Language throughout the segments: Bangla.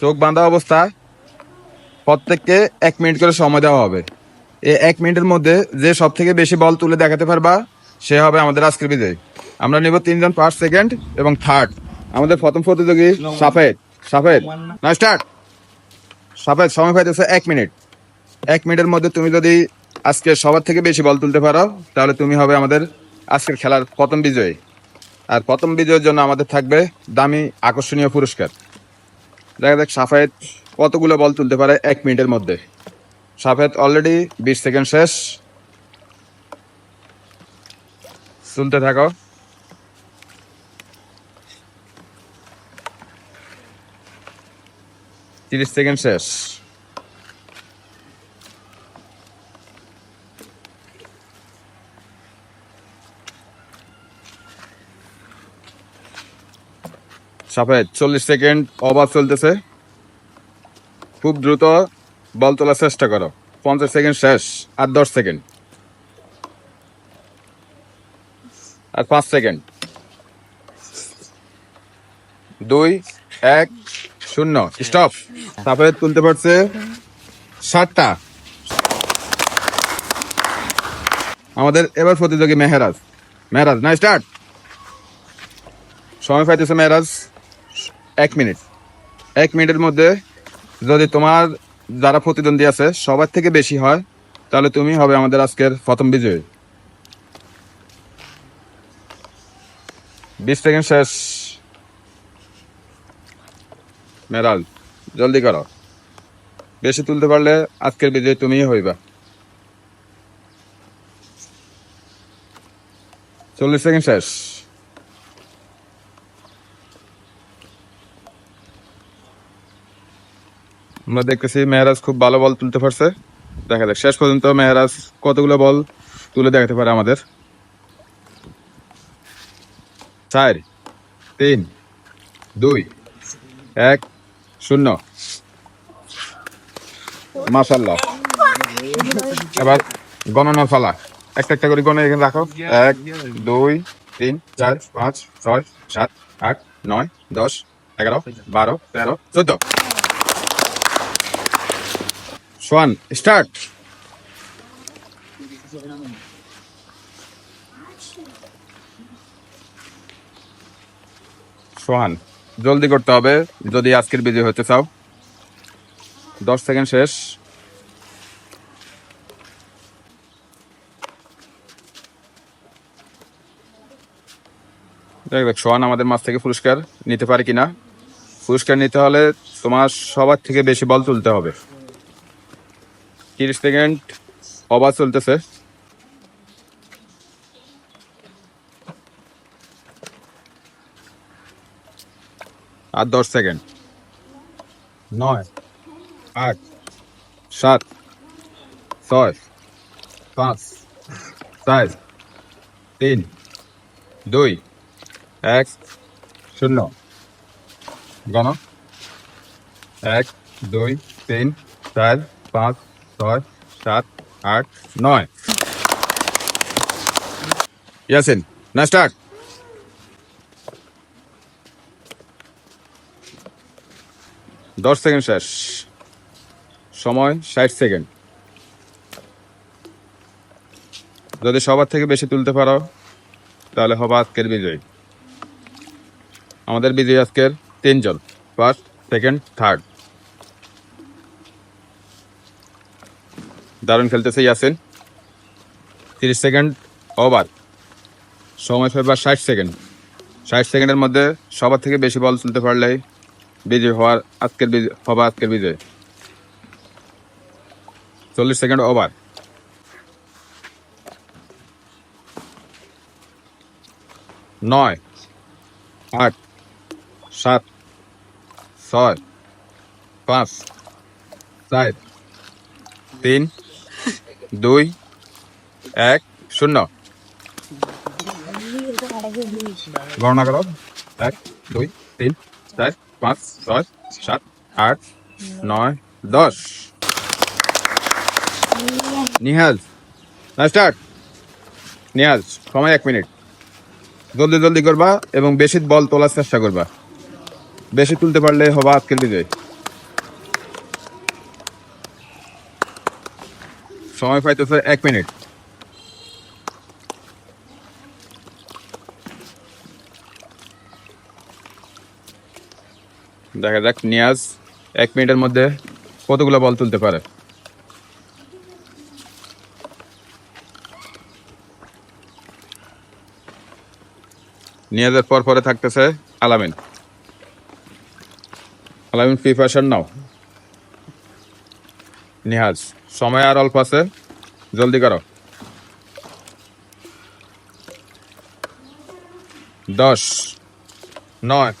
চোখ বাঁধা অবস্থায় প্রত্যেককে এক মিনিট করে সময় দেওয়া হবে। এই এক মিনিটের মধ্যে যে সব থেকে বেশি বল তুলে দেখাতে পারবা সে হবে আমাদের আজকের বিজয়ী। আমরা নেব তিনজন ফার্স্ট সেকেন্ড এবং থার্ড আমাদের প্রথম প্রতিযোগী সাফেদ। সাফেদ না স্টার্ট সাফেদ সময় পাইতেছে এক মিনিট। এক মিনিটের মধ্যে তুমি যদি আজকে সবার থেকে বেশি বল তুলতে পারো তাহলে তুমি হবে আমাদের আজকের খেলার প্রথম বিজয়ী। আর প্রথম বিজয়ের জন্য আমাদের থাকবে দামি আকর্ষণীয় পুরস্কার। দেখা যাক সাফায়েত কতগুলো বল তুলতে পারে এক মিনিটের মধ্যে। সাফায়েত অলরেডি বিশ সেকেন্ড শেষ। তুলতে থাকো। তিরিশ সেকেন্ড শেষ। সাফেদ চল্লিশ সেকেন্ড ওভার চলতেছে। খুব দ্রুত বল তোলার চেষ্টা করো। পঞ্চাশ সেকেন্ড শেষ আর দশ সেকেন্ড। আর পাঁচ সেকেন্ড। দুই, এক, শূন্য। স্টপ। সাফেদ তুলতে পারছে ষাটটা আমাদের এবার প্রতিযোগী মেহরাজ। মেহরাজ না স্টার্ট সময় পাইতেছে মেহরাজ। এক মিনিট। এক মিনিটের মধ্যে যদি তোমার যারা প্রতিদ্বন্দ্বী আছে সবার থেকে বেশি হয়, তাহলে তুমি হবে আমাদের আজকের প্রথম বিজয়ী। বিশ সেকেন্ড শেষ। মেরাল, জলদি করো। বেশি তুলতে পারলে আজকের বিজয়ী তুমিই হইবা। চল্লিশ সেকেন্ড শেষ। আমরা দেখতেছি মেহরাজ খুব ভালো বল তুলতে পারছে। দেখা যাক, শেষ পর্যন্ত মেহরাজ কতগুলো বল তুলে দেখাতে পারে আমাদের। চার, তিন, দুই, এক, শূন্য। মাশাল্লাহ এবার গণনা ফালা একটা একটা করে গণনা এখানে রাখো। এক, দুই, তিন, চার, পাঁচ, ছয়, সাত, আট, নয়, দশ, এগারো, বারো, তেরো, চোদ্দ। সোয়ান স্টার্ট সোহান জলদি করতে হবে, যদি আজকের বিজয় হতে চাও। দশ সেকেন্ড শেষ। দেখ দেখ সোহান আমাদের মাছ থেকে পুরস্কার নিতে পারে কিনা? পুরস্কার নিতে হলে তোমার সবার থেকে বেশি বল তুলতে হবে। তিরিশ সেকেন্ড অবাধ চলতেছে। আর দশ সেকেন্ড। নয় আট সাত ছয় পাঁচ চার তিন দুই এক শূন্য। গণ। এক দুই তিন চার পাঁচ ছয়, সাত, আট, নয়। ইয়াসিন, না স্টার্ট দশ সেকেন্ড শেষ। সময় ষাট সেকেন্ড। যদি সবার থেকে বেশি তুলতে পারো, তাহলে হবে আজকের বিজয়ী। আমাদের বিজয়ী আজকের তিনজন। ফার্স্ট সেকেন্ড থার্ড দারুণ খেলতেছে ইয়াসিন। তিরিশ সেকেন্ড ওভার। সময় ফেরবার ষাট সেকেন্ড। ষাট সেকেন্ডের মধ্যে সবার থেকে বেশি বল তুলতে পারলেই বিজয় হওয়ার আজকের বিজয়, হবা আজকের বিজয়। চল্লিশ সেকেন্ড ওভার। নয়, আট, সাত, ছয়, পাঁচ, চার, তিন দুই, এক, শূন্য। গণনা করো। এক, দুই, তিন, চার, পাঁচ, ছয়, সাত, আট, নয়, দশ। নিহাজ, না স্টার্ট নিহাজ, সময় এক মিনিট। জলদি জলদি করবা এবং বেশি বল তোলার চেষ্টা করবা। বেশি তুলতে পারলে হবা আজকের বিজয়। সময় পাইতেছে এক মিনিট। দেখা যাক, নিয়াজ, এক মিনিটের মধ্যে কতগুলো বল তুলতে পারে। নিয়াজের পর পরে থাকতেছে আলামিন। আলামিন প্রিপারেশন নাও। নিহাজ, সময় আর অল্প আছে। জলদি করো। দশ, নয়,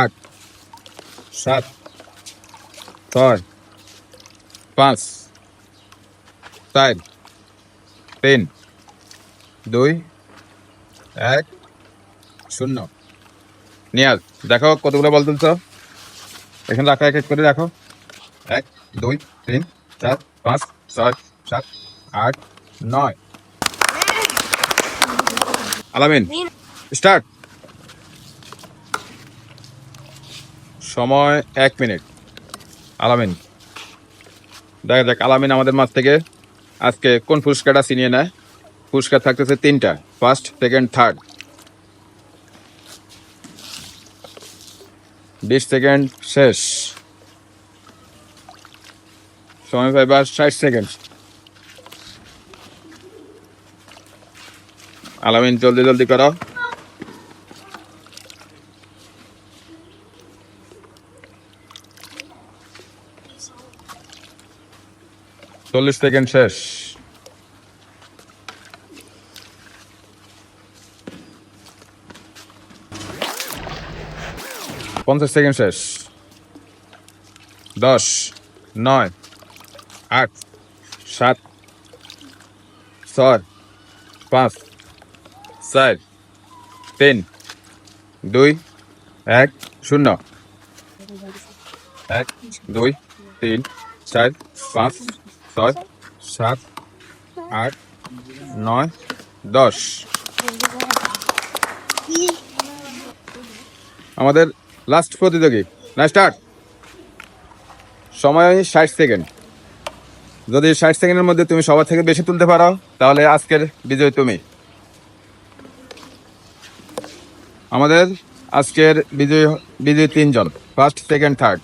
আট, সাত, ছয়, পাঁচ, চার, তিন, দুই, এক, শূন্য। নিয়াজ দেখো কতগুলো বল তুলছ। এখানে রাখো এক করে রাখো। এক দুই তিন চার পাঁচ ছয় সাত আট নয়। আলামিন স্টার্ট। সময় এক মিনিট। আলামিন দেখা যাক আলামিন আমাদের মাঠ থেকে আজকে কোন পুরস্কারটা ছিনিয়ে নেয়। পুরস্কার থাকতেছে তিনটা ফার্স্ট সেকেন্ড থার্ড বিশ সেকেন্ড শেষ। সময় পাইবার ষাট সেকেন্ড আলামিন, জলদি জলদি করো। চল্লিশ সেকেন্ড শেষ। পঞ্চাশ সেকেন্ড শেষ। দশ, নয় আট, সাত, ছয়, পাঁচ, চার, তিন, দুই, এক, শূন্য। এক, দুই, তিন, চার, পাঁচ, ছয়, সাত, আট, নয়, দশ। আমাদের লাস্ট প্রতিযোগী। না স্টার্ট সময় ষাট সেকেন্ড যদি ষাট সেকেন্ডের মধ্যে তুমি সবার থেকে বেশি তুলতে পারো, তাহলে আজকের বিজয় তুমি। আমাদের আজকের বিজয়, বিজয়ী তিনজন। ফার্স্ট সেকেন্ড থার্ড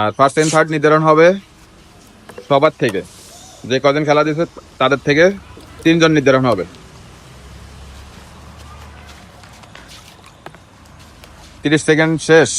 আর ফার্স্ট সেকেন্ড থার্ড নির্ধারণ হবে সবার থেকে। যে কজন খেলা দিয়েছে তাদের থেকে তিনজন নির্ধারণ হবে। তিরিশ সেকেন্ড শেষ।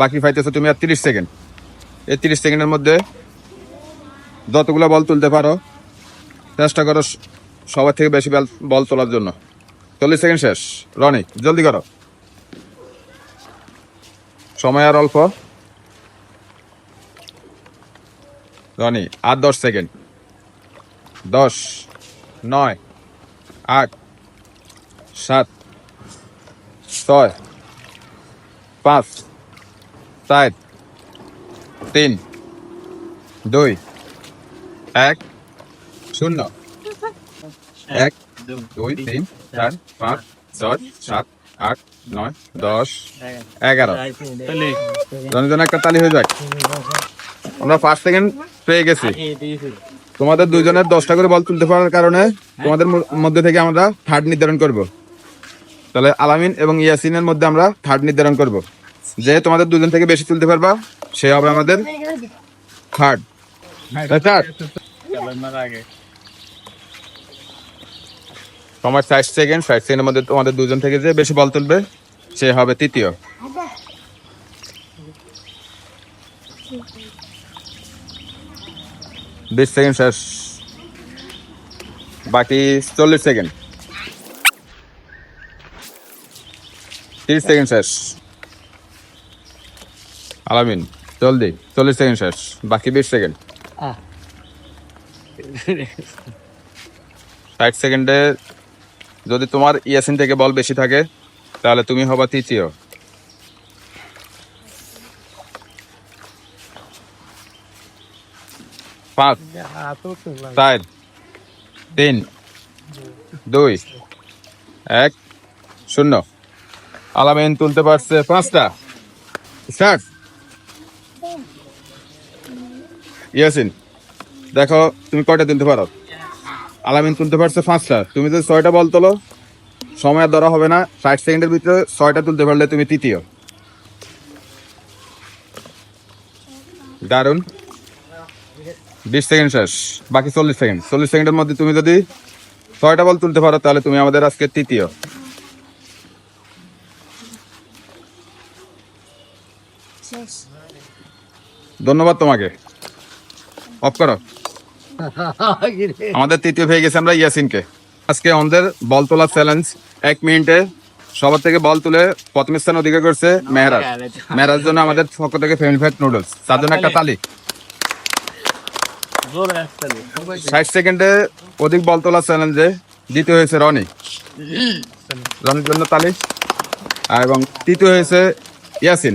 বাকি পাইতেছো তুমি আর তিরিশ সেকেন্ড। এই তিরিশ সেকেন্ডের মধ্যে যতগুলো বল তুলতে পারো, চেষ্টা করো সবার থেকে বেশি বল তোলার জন্য। চল্লিশ সেকেন্ড শেষ। রনি, জলদি করো। সময় আর অল্প। রনি, আর দশ সেকেন্ড। দশ, নয়, আট, সাত, ছয়, পাঁচ, চার, তিন, দুই এক, শূন্য। এক, দুই, তিন, চার, পাঁচ, ছয়, সাত, আট, নয়, দশ, এগারো। জনজন একটা তালি হয়ে যাক। আমরা ফার্স্ট সেকেন্ড পেয়ে গেছি। তোমাদের দুজনের দশটা করে বল তুলতে পারার কারণে তোমাদের মধ্যে থেকে আমরা থার্ড নির্ধারণ করব। তাহলে আলামিন এবং ইয়াসিনের মধ্যে আমরা থার্ড নির্ধারণ করব। যে তোমাদের দুজন থেকে বেশি তুলতে পারবা, সে হবে আমাদের থার্ড থার্ড তোমার ষাট সেকেন্ড ষাট সেকেন্ডের মধ্যে তোমাদের দুজন থেকে যে বেশি বল তুলবে সে হবে তৃতীয়। বিশ সেকেন্ড শেষ। বাকি চল্লিশ সেকেন্ড তিরিশ সেকেন্ড শেষ। আলামিন জলদি চল্লিশ সেকেন্ড শেষ। বাকি বিশ সেকেন্ড ষাট সেকেন্ডে যদি তোমার ইয়াসিন থেকে বল বেশি থাকে, তাহলে তুমি হবা তৃতীয়। পাঁচ, চার, তিন, দুই, এক, শূন্য। আলামিন তুলতে পারছে পাঁচটা। স্টার্ট ইয়াসিন দেখো তুমি কয়টা তুলতে পারো? আলামিন তুলতে পারছে পাঁচটা। তুমি যদি ছয়টা বল তোলো সময় ধরা হবে না। ষাট সেকেন্ডের ভিতরে ছয়টা তুলতে পারলে তুমি তৃতীয়। দারুণ বিশ সেকেন্ড শেষ বাকি চল্লিশ সেকেন্ড। চল্লিশ সেকেন্ডের মধ্যে তুমি যদি ছয়টা বল তুলতে পারো তাহলে তুমি আমাদের আজকে তৃতীয়। ধন্যবাদ তোমাকে। অফ করো। আমাদের তৃতীয় পেয়ে গেছে আমরা ইয়াসিনকে। আজকে আমাদের বল তোলার চ্যালেঞ্জ এক মিনিটে সবার থেকে বল তুলে প্রথম স্থান অধিকার করছে মেহরাজ। মেহরাজ জন্য আমাদের পক্ষ থেকে ফ্যামিলি ফ্যাট নুডলস তার জন্য একটা তালি। ষাট সেকেন্ডে অধিক বল তোলার চ্যালেঞ্জে দ্বিতীয় হয়েছে রনি। রনির জন্য তালি। এবং তৃতীয় হয়েছে ইয়াসিন।